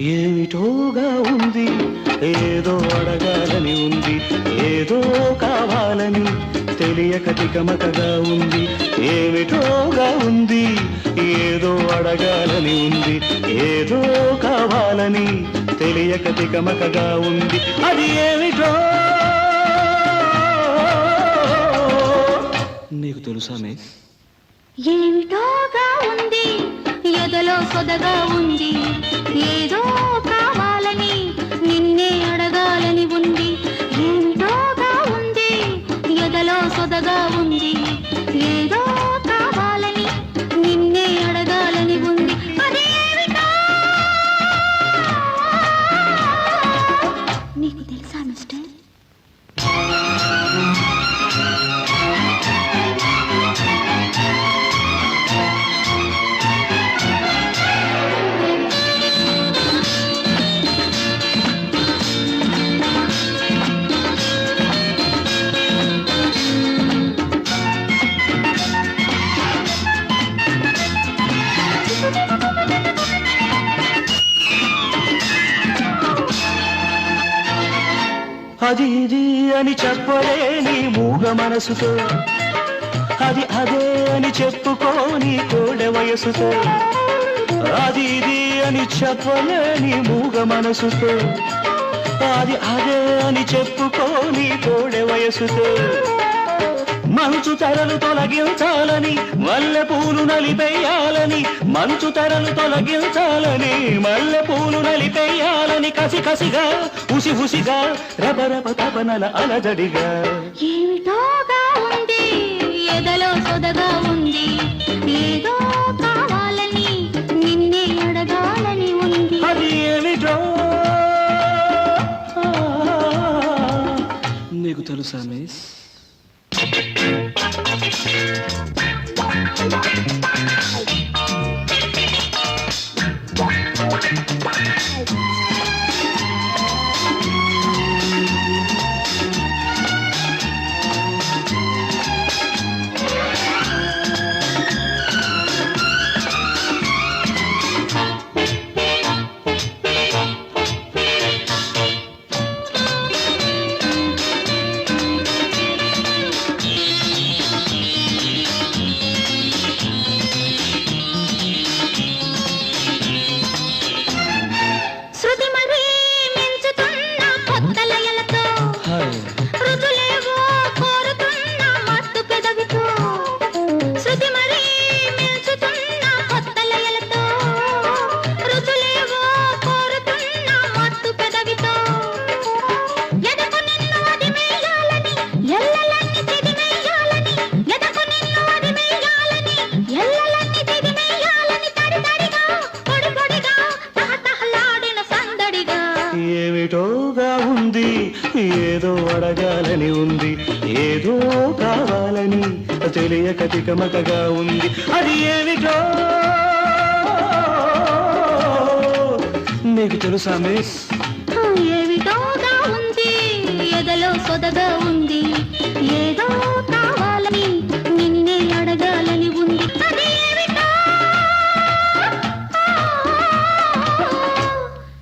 ఏమిటోగా ఉంది ఏదో అడగాలని ఉంది ఏదో కావాలని తెలియక తికమకగా ఉంది. ఏమిటోగా ఉంది ఏదో అడగాలని ఉంది ఏదో కావాలని తెలియక తికమకగా ఉంది. అది ఏమిటో నీకు తెలుసా ఏమిటోగా ఉంది? ఎదలో సొదగా ఉంది. ఏదో అది ఇది అని చెప్పలేని మూగ మనసుతో. అది అదే అని చెప్పుకోని కోడె వయసుతో. అది ఇది అని చెప్పలేని మూగ మనసుతో. అది అదే అని చెప్పుకోని కోడె వయసుతో. మంచు తెరలు తొలగించాలని మల్లె పూలు నలిపేయాలని మంచు తెరలు తొలగించాలని మల్లె పూలు నలిపేయాలని కసి కసిగా ఉసి ఉసిగా రబరబ తపనల అలజడిగా. ఏమిటోగా ఉంది ఎదలో సొదగా ఉంది ఏదో కావాలని నిన్నే అడగాలని ఉంది. అది ఏమిటో? నీకు తెలుసా మిస్? Thank you. అడగాలని ఉంది. ఏదో కావాలని తెలియక తికమకగా ఉంది. అది ఏమిటో నీకు తెలుసా మిస్? ఏమిటో ఉంది? ఎదలో సొదగా ఉంది. ఏదో